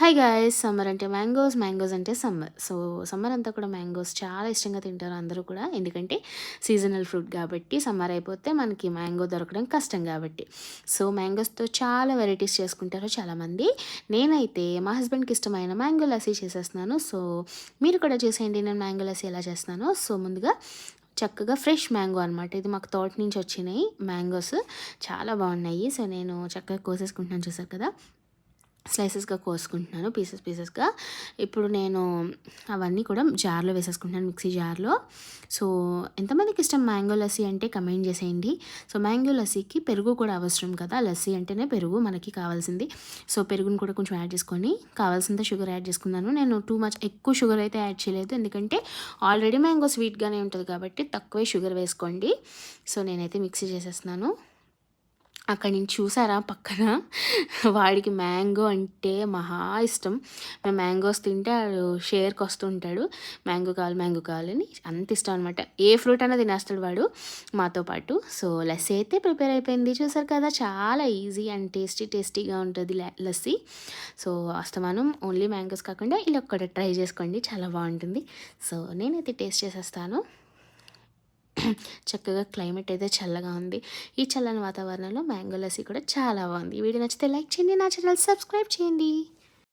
Hi guys summer అంటే mangoes mangoes అంటే summer so summer అంతా కూడా మ్యాంగోస్ చాలా ఇష్టంగా తింటారు అందరూ కూడా. ఎందుకంటే సీజనల్ ఫ్రూట్ కాబట్టి సమ్మర్ అయిపోతే మనకి మ్యాంగో దొరకడం కష్టం కాబట్టి. సో మ్యాంగోస్తో చాలా వెరైటీస్ చేసుకుంటారు చాలామంది. నేనైతే మా హస్బెండ్కి ఇష్టమైన మ్యాంగో లస్సీ చేసేస్తున్నాను. సో మీరు కూడా చేసేయండి. నేను మ్యాంగో లస్సీ ఎలా చేస్తున్నాను. సో ముందుగా చక్కగా ఫ్రెష్ మ్యాంగో అనమాట ఇది మాకు తోట నుంచి వచ్చినాయి మ్యాంగోస్ చాలా బాగున్నాయి. సో నేను చక్కగా కోసేసుకుంటున్నాను చూసారు కదా. స్లైసెస్గా కోసుకుంటున్నాను పీసెస్ పీసెస్గా ఇప్పుడు నేను అవన్నీ కూడా జార్లో వేసేసుకుంటున్నాను మిక్సీ జార్లో. సో ఎంతమందికి ఇష్టం మ్యాంగో లస్సీ అంటే కమెంట్ చేసేయండి. సో మ్యాంగో లస్సీకి పెరుగు కూడా అవసరం కదా. లస్సీ అంటేనే పెరుగు మనకి కావాల్సింది. సో పెరుగుని కూడా కొంచెం యాడ్ చేసుకొని కావాల్సినంత షుగర్ యాడ్ చేసుకున్నాను. నేను టూ మచ్ ఎక్కువ షుగర్ అయితే యాడ్ చేయలేదు. ఎందుకంటే ఆల్రెడీ మ్యాంగో స్వీట్గానే ఉంటుంది కాబట్టి తక్కువే షుగర్ వేసుకోండి. సో నేనైతే మిక్సీ చేసేస్తున్నాను. అక్కడ నేను చూసారా పక్కన? వాడికి మ్యాంగో అంటే మహా ఇష్టం. మేము మ్యాంగోస్ తింటే వాడు షేర్కి వస్తుంటాడు. మ్యాంగో కావాలి మ్యాంగో కావాలని అంత ఇష్టం అనమాట ఏ ఫ్రూట్ అయినా తినేస్తాడు వాడు మాతో పాటు. సో లస్సీ అయితే ప్రిపేర్ అయిపోయింది. చూసారు కదా చాలా ఈజీ అండ్ టేస్టీ టేస్టీగా ఉంటుంది లస్సీ. సో అస్తమానం ఓన్లీ మ్యాంగోస్ కాకుండా ఇలా ఒక్కటి ట్రై చేసుకోండి. చాలా బాగుంటుంది. సో నేనైతే టేస్ట్ చేసేస్తాను. చక్కగా క్లైమేట్ అయితే చల్లగా ఉంది. ఈ చల్లని వాతావరణంలో మ్యాంగో లస్సీ కూడా చాలా బాగుంది. వీడియో నచ్చితే లైక్ చేయండి నా ఛానల్ సబ్స్క్రైబ్ చేయండి.